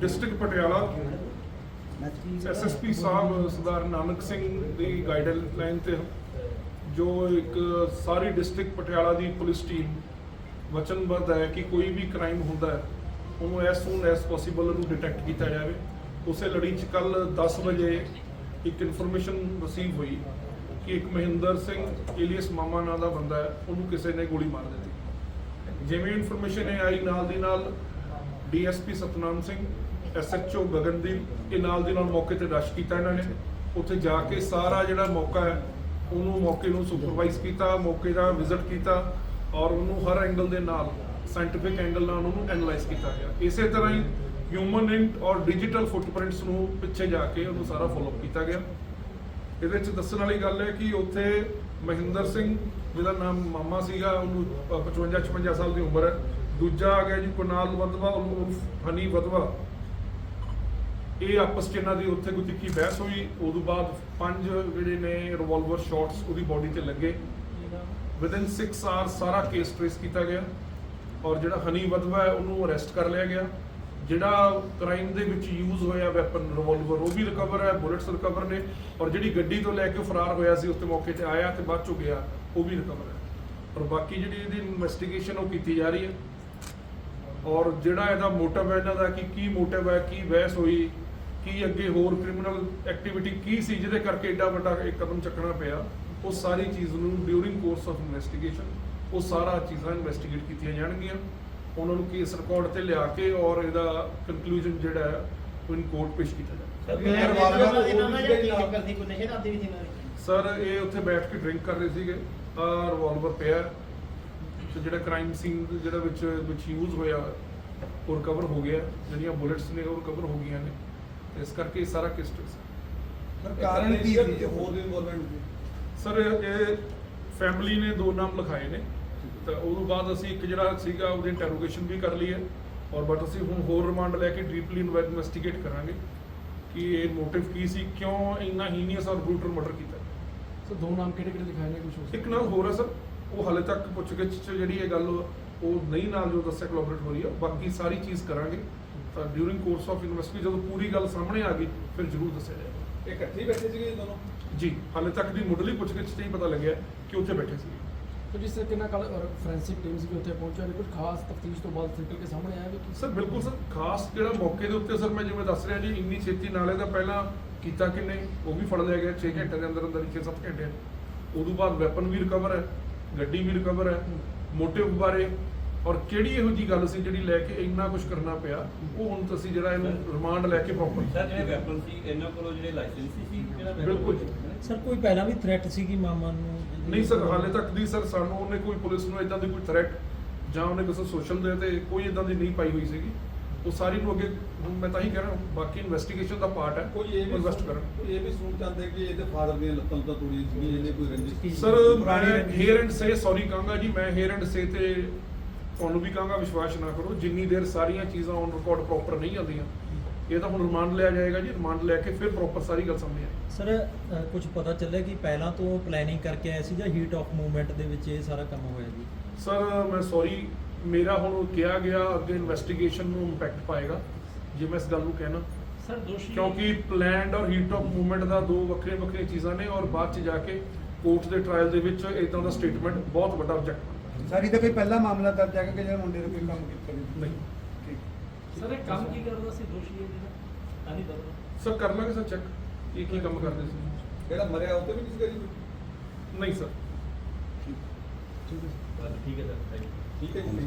District Patiala SSP ਸਾਹਿਬ ਸਰਦਾਰ ਨਾਨਕ ਸਿੰਘ ਦੀ guideline ਤੇ ਜੋ ਇੱਕ ਸਾਰੀ ਡਿਸਟ੍ਰਿਕਟ ਪਟਿਆਲਾ ਦੀ ਪੁਲਿਸ ਟੀਮ ਵਚਨਬੱਧ ਹੈ ਕਿ ਕੋਈ ਵੀ ਕ੍ਰਾਈਮ ਹੁੰਦਾ ਹੈ, ਉਹਨੂੰ ਐਸ ਸੂਨ ਐਸ ਪੋਸੀਬਲ ਉਹਨੂੰ ਡਿਟੈਕਟ ਕੀਤਾ ਜਾਵੇ। ਉਸੇ ਲੜੀ 'ਚ ਕੱਲ 10 ਵਜੇ ਇੱਕ ਇਨਫੋਰਮੇਸ਼ਨ ਰਿਸੀਵ ਹੋਈ। ਕਿ ਇੱਕ ਮਹਿੰਦਰ ਸਿੰਘ ਏਲੀਅਸ ਮਾਮਾ ਨਾਂ ਦਾ ਬੰਦਾ ਹੈ, ਉਹਨੂੰ ਕਿਸੇ ਨੇ ਗੋਲੀ ਮਾਰ ਦਿੱਤੀ। ਜਿਵੇਂ ਇਨਫੋਰਮੇਸ਼ਨ ਇਹ ਆਈ, ਨਾਲ ਦੀ ਨਾਲ ਡੀਐਸਪੀ ਸਤਨਾਮ ਸਿੰਘ, ਐਸਐਚਓ ਗਗਨਦੀਪ, ਇਹ ਨਾਲ ਦੀ ਨਾਲ ਮੌਕੇ ਤੇ ਰਸ਼ ਕੀਤਾ ਇਹਨਾਂ ਨੇ। ਉੱਥੇ ਜਾ ਕੇ ਸਾਰਾ ਜਿਹੜਾ ਮੌਕਾ ਹੈ, ਉਹਨੂੰ ਮੌਕੇ ਨੂੰ ਸੁਪਰਵਾਈਜ਼ ਕੀਤਾ, ਮੌਕੇ ਦਾ ਵਿਜ਼ਿਟ ਕੀਤਾ ਔਰ ਉਹਨੂੰ ਹਰ ਐਂਗਲ ਦੇ ਨਾਲ ਸਾਇੰਟੀਫਿਕ ਐਂਗਲ ਨਾਲ ਉਹਨੂੰ ਐਨਲਾਈਜ਼ ਕੀਤਾ ਗਿਆ। ਇਸੇ ਤਰ੍ਹਾਂ ਹੀ ਹਿਊਮਨ ਇੰਟ ਔਰ ਡਿਜੀਟਲ ਫੁੱਟਪ੍ਰਿੰਟਸ ਨੂੰ ਪਿੱਛੇ ਜਾ ਕੇ ਉਹਨੂੰ ਸਾਰਾ ਫੋਲੋਅਪ ਕੀਤਾ ਗਿਆ। ਇਹਦੇ ਵਿੱਚ ਦੱਸਣ ਵਾਲੀ ਗੱਲ ਹੈ ਕਿ ਉੱਥੇ ਮਹਿੰਦਰ ਸਿੰਘ, ਜਿਹਦਾ ਨਾਮ ਮਾਮਾ ਸੀਗਾ, ਉਹਨੂੰ 55 56 ਸਾਲ ਦੀ ਉਮਰ ਹੈ। ਦੂਜਾ ਆ ਗਿਆ ਜੀ ਕੁਨਾਲ ਵਦਵਾ ਉਹਨੂੰ ਹਨੀ ਵਦਵਾ ਇਹ ਆਪਸ ਚ ਇਹਨਾਂ ਦੀ ਉੱਥੇ ਕੋਈ ਤਿੱਖੀ ਬਹਿਸ ਹੋਈ। ਉਦੋਂ ਬਾਅਦ ਪੰਜ ਜਿਹੜੇ ਨੇ ਰਿਵਾਲਵਰ ਸ਼ਾਟਸ ਉਹਦੀ ਬਾਡੀ ਤੇ ਲੱਗੇ। ਵਿਦਿਨ 6 ਆਵਰ ਸਾਰਾ ਕੇਸ ਟ੍ਰੇਸ ਕੀਤਾ ਗਿਆ। ਔਰ ਜਿਹੜਾ ਹਨੀ ਵਦਵਾ ਹੈ, ਉਹਨੂੰ ਅਰੈਸਟ ਕਰ ਲਿਆ ਗਿਆ। ਜਿਹੜਾ ਕ੍ਰਾਈਮ ਦੇ ਵਿੱਚ ਯੂਜ਼ ਹੋਇਆ ਵੈਪਨ ਰਿਵੋਲਵਰ ਉਹ ਵੀ ਰਿਕਵਰ ਹੈ ਬੁਲੇਟਸ ਰਿਕਵਰ ਨੇ ਔਰ ਜਿਹੜੀ ਗੱਡੀ ਤੋਂ ਲੈ ਕੇ ਫਰਾਰ ਹੋਇਆ ਸੀ, ਉਸ 'ਤੇ ਮੌਕੇ ਤੇ ਆਇਆ ਤੇ ਬਾਅਦ ਚੋਂ ਗਿਆ, ਉਹ ਵੀ ਰਿਕਵਰ ਹੈ। ਔਰ ਬਾਕੀ ਜਿਹੜੀ ਇਹਦੀ ਇਨਵੈਸਟੀਗੇਸ਼ਨ ਉਹ ਕੀਤੀ ਜਾ ਰਹੀ ਹੈ। ਔਰ ਜਿਹੜਾ ਇਹਦਾ ਮੋਟਿਵ ਹੈ, ਇਹਨਾਂ ਦਾ ਕਿ ਕੀ ਮੋਟਿਵ ਹੈ, ਕੀ ਬਹਿਸ ਹੋਈ, ਕੀ ਅੱਗੇ ਹੋਰ ਕ੍ਰਿਮੀਨਲ ਐਕਟੀਵਿਟੀ ਕੀ ਸੀ, ਜਿਹਦੇ ਕਰਕੇ ਐਡਾ ਵੱਡਾ ਇੱਕ ਕਦਮ ਚੱਕਣਾ ਪਿਆ, ਉਹ ਸਾਰੀ ਚੀਜ਼ ਨੂੰ ਡਿਊਰਿੰਗ ਕੋਰਸ ਆਫ ਇਨਵੈਸਟੀਗੇਸ਼ਨ ਉਹ ਸਾਰਾ ਚੀਜ਼ਾਂ ਇਨਵੈਸਟੀਗੇਟ ਕੀਤੀਆਂ ਜਾਣਗੀਆਂ। ਉਹਨਾਂ ਨੂੰ ਕੇਸ ਰਿਕਾਰਡ ਤੇ ਲਿਆ ਕੇ ਔਰ ਇਹਦਾ ਕਨਕਲੂਜਨ ਜਿਹੜਾ ਹੈ ਉਹ ਇਨ ਕੋਰਟ ਪੇਸ਼ ਕੀਤਾ ਜਾਵੇ। ਸਰ ਇਹ ਉੱਥੇ ਬੈਠ ਕੇ ਡਰਿੰਕ ਕਰ ਰਹੇ ਸੀਗੇ। ਆ ਰਿਵਾਲਵਰ ਪਿਆ ਹੈ। ਤੇ ਜਿਹੜਾ ਕ੍ਰਾਈਮ ਸੀਨ ਜਿਹੜਾ ਵਿੱਚ ਵਿੱਚ ਯੂਜ਼ ਹੋਇਆ ਉਹ ਰਿਕਵਰ ਹੋ ਗਿਆ ਜਿਹੜੀਆਂ ਬੁਲੇਟਸ ਨੇ ਉਹ ਰਿਕਵਰ ਹੋ ਗਈਆਂ ਨੇ। ਤੇ ਇਸ ਕਰਕੇ ਸਾਰਾ ਕੇਸ ਸਰ ਕਾਰਨ ਕੀ ਸੀ? ਹੋਰ ਵੀ ਇਨਵੋਲਵਮੈਂਟ ਸਰ ਇਹ ਫੈਮਿਲੀ ਨੇ ਦੋ ਨਾਮ ਲਿਖਾਏ ਨੇ। ਤਾਂ ਉਦੋਂ ਬਾਅਦ ਅਸੀਂ ਇੱਕ ਜਿਹੜਾ ਸੀਗਾ ਉਹਦੀ ਇੰਟਰੋਗੇਸ਼ਨ ਵੀ ਕਰ ਲਈ ਹੈ ਔਰ ਬਟ ਅਸੀਂ ਹੁਣ ਹੋਰ ਰਿਮਾਂਡ ਲੈ ਕੇ ਡੀਪਲੀ ਇਨਵੈਸਟੀਗੇਟ ਕਰਾਂਗੇ ਕਿ ਇਹ ਮੋਟਿਵ ਕੀ ਸੀ ਕਿਉਂ ਇੰਨਾ ਹੀਨੀਅਸ ਔਰ ਬਰੂਟਲ ਮਰਡਰ ਕੀਤਾ। ਸਰ ਦੋ ਨਾਮ ਕਿਹੜੇ ਕਿਹੜੇ ਲਿਖਾਏ ਨੇ? ਕੁਝ ਇੱਕ ਨਾਲ ਹੋਰ ਹੈ ਸਰ ਉਹ ਹਾਲੇ ਤੱਕ ਪੁੱਛਗਿੱਛ ਚ ਜਿਹੜੀ ਇਹ ਗੱਲ ਉਹ ਨਹੀਂ ਨਾਲ ਜੋ ਦੱਸਿਆ ਕੋਲੈਬੋਰੇਟ ਹੋ ਰਹੀ ਹੈ ਬਾਕੀ ਸਾਰੀ ਚੀਜ਼ ਕਰਾਂਗੇ। ਤਾਂ ਡਿਊਰਿੰਗ ਕੋਰਸ ਆਫ ਇਨਵੈਸਟੀਗੇਸ਼ਨ ਜਦੋਂ ਪੂਰੀ ਗੱਲ ਸਾਹਮਣੇ ਆ ਗਈ ਫਿਰ ਜ਼ਰੂਰ ਦੱਸਿਆ ਜਾਏਗਾ। ਇਹ ਇਕੱਠੇ ਬੈਠੇ ਸੀਗੇ ਦੋਨੋਂ? ਜੀ ਹਾਲੇ ਤੱਕ ਦੀ ਮੁੱਢਲੀ ਪੁੱਛਗਿੱਛ 'ਚ ਹੀ ਪਤਾ ਲੱਗਿਆ ਕਿ ਉੱਥੇ ਬੈਠੇ ਸੀ। ਜਿਸ ਤਰ੍ਹਾਂ ਕਿੰਨਾ ਕੱਲ ਫੋਰੈਂਸਿਕ ਟੀਮਸ ਵੀ ਉੱਥੇ ਪਹੁੰਚਿਆ ਨੇ ਕੁਝ ਖਾਸ ਤਫਤੀਸ਼ ਤੋਂ ਬਾਅਦ ਨਿਕਲ ਕੇ ਸਾਹਮਣੇ ਆਇਆ ਵੀ ਸਰ ਬਿਲਕੁਲ ਸਰ ਖਾਸ ਜਿਹੜਾ ਮੌਕੇ ਦੇ ਉੱਤੇ ਸਰ ਮੈਂ ਜਿਵੇਂ ਦੱਸ ਰਿਹਾ ਜੀ ਇੰਨੀ ਛੇਤੀ ਨਾਲੇ ਦਾ ਪਹਿਲਾਂ ਕੀਤਾ ਕਿੰਨੇ ਉਹ ਵੀ ਫੜ ਲਿਆ ਗਿਆ 6 ਘੰਟੇ ਦੇ ਅੰਦਰ ਅੰਦਰ 6-7 ਘੰਟੇ। ਤੋਂ ਬਾਅਦ ਵੈਪਨ ਵੀ ਰਿਕਵਰ ਹੈ ਗੱਡੀ ਵੀ ਰਿਕਵਰ ਹੈ ਮੋਟੇ ਬਾਰੇ ਔਰ ਕਿਹੜੀ ਇਹੋ ਜੀ ਗੱਲ ਸੀ ਜਿਹੜੀ ਲੈ ਕੇ ਇੰਨਾ ਕੁਝ ਕਰਨਾ ਪਿਆ? ਉਹ ਹੁਣ ਤੁਸੀਂ ਜਿਹੜਾ ਇਹਨੂੰ ਰਿਮਾਂਡ ਲੈ ਕੇ ਪ੍ਰੋਪਰ ਸਰ ਜਿਹੜੇ ਵੈਪਨ ਸੀ ਇਹਨਾਂ ਕੋਲੋਂ ਜਿਹੜੇ ਲਾਇਸੈਂਸ ਸੀ ਜਿਹੜਾ ਬਿਲਕੁਲ। ਸਰ ਕੋਈ ਪਹਿਲਾਂ ਵੀ ਥ੍ਰੈਟ ਸੀਗੀ ਮਾਮਾ ਨੂੰ? ਨਹੀਂ ਸਰ ਹਾਲੇ ਤੱਕ ਦੀ ਸਰ ਸਾਨੂੰ ਉਹਨੇ ਕੋਈ ਪੁਲਿਸ ਨੂੰ ਇਦਾਂ ਦੀ ਕੋਈ ਥ੍ਰੈਟ ਜਾਂ ਉਹਨੇ ਕਿਸੇ ਸੋਸ਼ਲ ਦੇ ਤੇ ਕੋਈ ਇਦਾਂ ਦੀ ਨਹੀਂ ਪਾਈ ਹੋਈ ਸੀਗੀ। ਉਹ ਸਾਰੀ ਨੂੰ ਅੱਗੇ ਹੁਣ ਮੈਂ ਤਾਂ ਹੀ ਕਹਿ ਰਿਹਾ ਬਾਕੀ ਇਨਵੈਸਟੀਗੇਸ਼ਨ ਦਾ ਪਾਰਟ ਹੈ। ਕੋਈ ਇਹ ਵੀ ਇਨਵੈਸਟ ਕਰਨ ਇਹ ਵੀ ਸੁਣ ਚਾਹੁੰਦੇ ਕਿ ਇਹਦੇ ਫਾਦਰ ਦੀਆਂ ਲੱਤਾਂ ਤਾਂ ਤੋੜੀਆਂ ਸੀ ਇਹਨੇ ਕੋਈ ਰੰਜਿਸ਼ ਸਰ ਮੈਂ। ਹੇਅਰ ਐਂਡ ਸੇ ਸੌਰੀ ਕਹਾਂਗਾ ਜੀ ਮੈਂ ਹੇਅਰ ਐਂਡ ਸੇ ਤੇ ਤੁਹਾਨੂੰ ਵੀ ਕਹਾਂਗਾ ਵਿਸ਼ਵਾਸ ਨਾ ਕਰੋ ਜਿੰਨੀ ਦੇਰ ਸਾਰੀਆਂ ਚੀਜ਼ਾਂ ਔਨ ਰਿਕਾਰਡ ਪ੍ਰੋਪਰ ਨਹੀਂ ਆਉਂਦੀਆਂ ਇਹ ਤਾਂ ਹੁਣ ਰਿਮਾਂਡ ਲਿਆ ਜਾਏਗਾ ਜੀ ਰਿਮਾਂਡ ਲੈ ਕੇ ਫਿਰ ਪ੍ਰੋਪਰ ਸਾਰੀ ਗੱਲ ਸਾਹਮਣੇ ਆਏਗੀ। ਸਰ ਕੁਝ ਪਤਾ ਚੱਲਿਆ ਕਿ ਪਹਿਲਾਂ ਤੋਂ ਪਲੈਨਿੰਗ ਕਰਕੇ ਆਇਆ ਸੀ ਜਾਂ ਹੀਟ ਆਫ ਮੂਵਮੈਂਟ ਦੇ ਵਿੱਚ ਇਹ ਸਾਰਾ ਕੰਮ ਹੋਇਆ ਜੀ? ਸਰ ਮੈਂ ਸੌਰੀ ਮੇਰਾ ਹੁਣ ਕਿਹਾ ਗਿਆ ਅੱਗੇ ਇਨਵੈਸਟੀਗੇਸ਼ਨ ਨੂੰ ਇੰਪੈਕਟ ਪਾਏਗਾ ਜੇ ਮੈਂ ਇਸ ਗੱਲ ਨੂੰ ਕਹਿਣਾ। ਸਰ ਦੋਸ਼ੀ ਕਿਉਂਕਿ ਪਲੈਨਡ ਔਰ ਹੀਟ ਆਫ ਮੂਵਮੈਂਟ ਦਾ ਦੋ ਵੱਖਰੇ ਵੱਖਰੇ ਚੀਜ਼ਾਂ ਨੇ ਔਰ ਬਾਅਦ ਚ ਜਾ ਕੇ ਕੋਰਟ ਦੇ ਟ੍ਰਾਇਲ ਦੇ ਵਿੱਚ ਇਦਾਂ ਦਾ ਸਟੇਟਮੈਂਟ ਬਹੁਤ ਵੱਡਾ ਆਬਜੈਕਟ ਸਾਰੀ ਦਾ ਕੋਈ ਪਹਿਲਾ ਮਾਮਲਾ ਦਰਜ ਹੈ ਕਿ ਜਿਹੜਾ ਮੁੰਡੇ ਨੇ ਕੋਈ ਕੰਮ ਕੀਤਾ ਨਹੀਂ। ਨਹੀਂ। ਠੀਕ। ਸਰ ਇਹ ਕੰਮ ਕੀ ਕਰਦਾ ਸੀ? ਦੋਸ਼ੀ ਇਹ ਜਿਹੜਾ? ਆਨੀ ਦੱਸੋ ਸਰ ਕਰ ਲਾਂਗੇ ਸਰ ਚੈੱਕ ਕੀ ਕੀ ਕੰਮ ਕਰਦੇ ਸੀ? ਜਿਹੜਾ ਮਰਿਆ ਉਹ ਤੇ ਵੀ ਕਿਸੇ ਕਰੀ ਨਹੀਂ ਸਰ। ਠੀਕ। ਠੀਕ ਹੈ। ਸਰ। ਥੈਂਕ ਯੂ ਠੀਕ ਹੈ ਜੀ